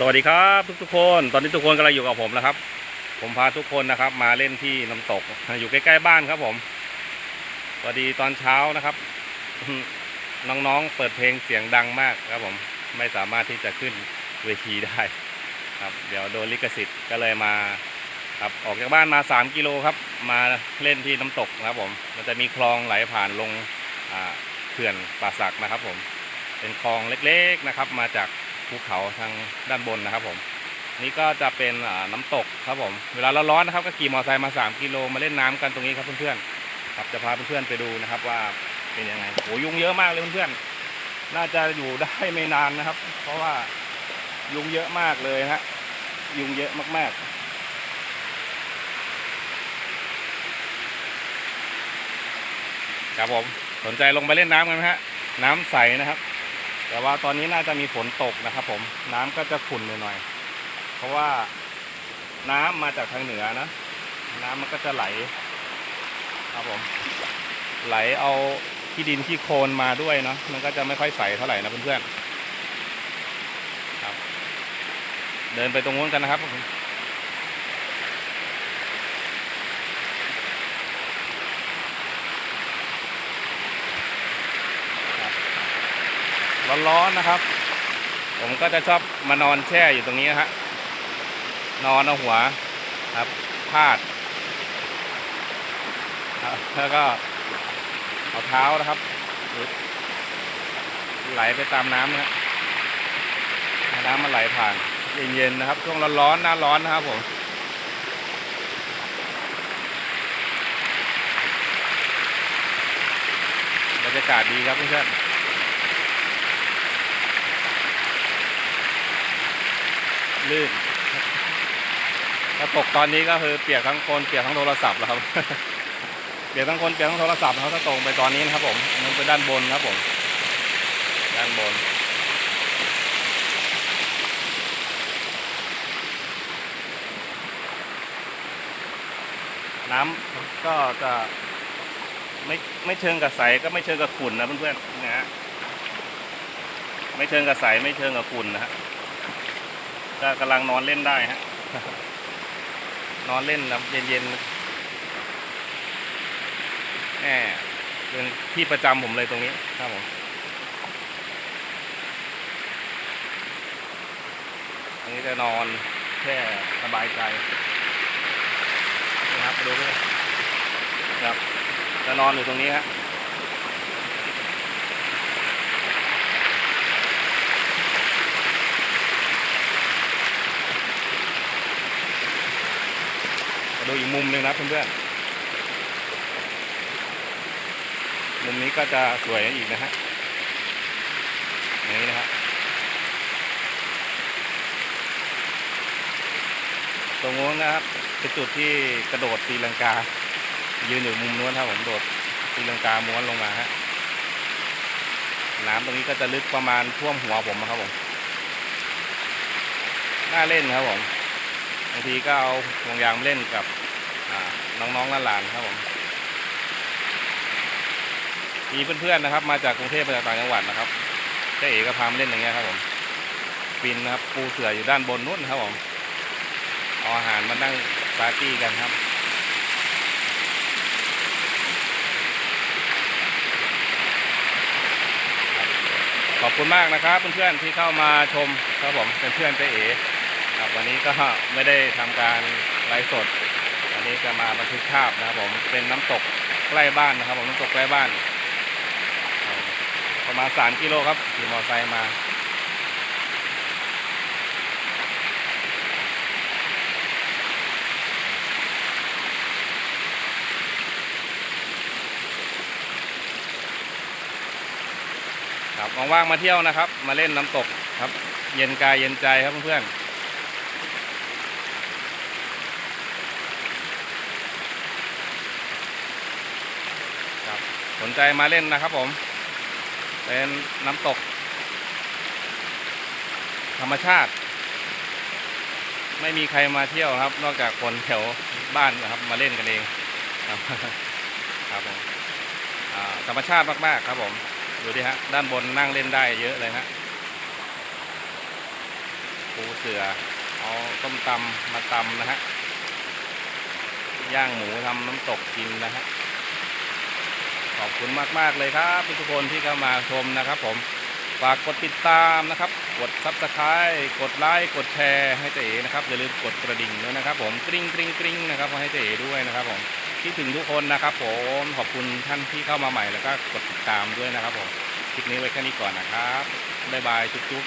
สวัสดีครับทุกทุกๆคน ตอนนี้ทุกคนกำลังอยู่กับผมนะครับ ผมพาทุกคนนะครับ มาเล่นที่น้ำตก อยู่ใกล้ๆบ้านครับผมสวัสดีตอนเช้านะครับ น้องๆเปิดเพลงเสียงดังมากครับผมไม่สามารถที่จะขึ้นเวทีได้ครับ เดี๋ยวโดนลิขสิทธิ์ก็เลยมาครับออกจากบ้านมา 3 กิโลครับ มาเล่นที่น้ำตกนะครับผมมันจะมีคลองไหลผ่านลงอ่าเขื่อนป่าสักนะครับ ผมเป็นคลองเล็กๆนะครับ มาจาก ภูเขาทางด้านบนนะครับผมนี่ก็จะเป็นน้ำตกครับผมเวลาเราร้อนนะครับก็ขี่มอเตอร์ไซค์มา 3 กิโลมาเล่นน้ำกันตรงนี้ครับเพื่อนๆครับจะพาเพื่อนๆไปดูนะครับว่าเป็นยังไงโหยุงเยอะมากเลยเพื่อนๆน่าจะอยู่ได้ไม่นานนะครับ เพราะว่ายุงเยอะมากเลยฮะยุงเยอะมากๆครับผมสนใจลงไปเล่นน้ำกันไหมฮะ น้ำใสนะครับ แต่ว่าตอนนี้น่าจะมีฝนตกนะครับ ผมน้ำก็จะขุ่นหน่อยๆเพราะว่าน้ำมาจากทางเหนือนะน้ำมันก็จะไหล ครับผม ไหลเอาที่ดินที่โคลนมาด้วยเนาะมันก็จะไม่ค่อยใสเท่าไหร่นะเพื่อนๆครับ เดินไปตรงนู้นกันนะครับผม ร้อนๆนะครับ ผมก็จะชอบมานอนแช่อยู่ตรงนี้นะฮะนอนเอาหัวครับพาดครับแล้วก็เอาเท้านะครับไหลไปตามน้ำนะฮะน้ำมันไหลผ่านเย็นๆนะครับ ช่วงร้อนๆหน้าร้อนนะครับผมบรรยากาศดีครับเพื่อน ลื่นถ้าตกตอนนี้ก็คือเปียกทั้งคนเปียกทั้งโทรศัพท์แล้วครับ เปียกทั้งคนเปียกทั้งโทรศัพท์นะครับถ้าตรงไปตอนนี้นะครับ ผมมันเป็นด้านบนครับผม ด้านบนน้ำก็จะไม่ไม่เชิงกับใสก็ไม่เชิงกับขุ่นนะเพื่อนๆนะฮะไม่เชิงกับใสไม่เชิงกับขุ่นนะฮะ ก็กำลังนอนเล่นได้ฮะ นอนเล่นนะเย็นๆแหมเป็นที่ประจำผมเลยตรงนี้ครับผมตรงนี้จะนอนแค่สบายใจนะครับดูด้วยครับจะนอนอยู่ตรงนี้ฮะม อีกมุมหนึ่งนะเพื่อนๆมุมนี้ก็จะสวยอีกนะฮะนี้นะฮะตรงนู้นนะครับเป็นจุดที่กระโดดตีลังกา ยืนอยู่มุมนู้นครับผมโดดตีลังกาม้วนลงมาฮะน้ำตรงนี้ก็จะลึกประมาณท่วมหัวผมนะครับผมน่าเล่นครับผมบางทีก็เอาห่วงยางเล่นกับ น้องๆหลานๆครับผมมีเพื่อนๆนะครับ มาจากกรุงเทพมาจากต่างจังหวัดนะครับเจ๊เอ๋ก็พามาเล่นอย่างเงี้ยครับผมปีนนะครับ ปูเสืออยู่ด้านบนนู้นครับผมเอาอาหารมานั่งปาร์ตี้กันครับขอบคุณมากนะครับ เพื่อนๆที่เข้ามาชมครับผมเป็นเพื่อนเจ๊เอ๋ครับวันนี้ก็ไม่ได้ทำการไลฟ์สด นี้จะมาบันทึกภาพนะครับผมเป็นน้ำตกใกล้บ้านนะครับผมน้ำตกใกล้บ้าน ประมาณ3กิโลครับขี่มอเตอร์ไซค์มาครับว่างๆมาเที่ยวนะครับ มาเล่นน้ำตกครับ เย็นกายเย็นใจครับเพื่อนๆครับ สนใจมาเล่นนะครับผม เป็นน้ำตก ธรรมชาติ ไม่มีใครมาเที่ยวครับ นอกจากคนแถวบ้านนะครับ มาเล่นกันเองครับครับผมธรรมชาติมากๆครับผม ดูดิฮะ ด้านบนนั่งเล่นได้เยอะเลยฮะปูเสือ เอาต้มตำมาตำนะฮะ ย่างหมูทำน้ำตกกินนะฮะ ขอบคุณมาก ๆ เลยครับ ทุกคนที่เข้ามาชมนะครับผม ฝากกดติดตามนะครับ กดซับสไครต์กดไลค์กดแชร์ให้เต๋นะครับอย่าลืมกดกระดิ่งด้วยนะครับ ผมกริ๊งกริ๊งกริ๊งนะครับให้เต๋ด้วยนะครับผมคิดถึงทุกคนนะครับ ผมขอบคุณท่านที่เข้ามาใหม่แล้วก็กดติดตามด้วยนะครับผมคลิปนี้ไว้แค่นี้ก่อนนะครับบ๊ายบายจุ๊บ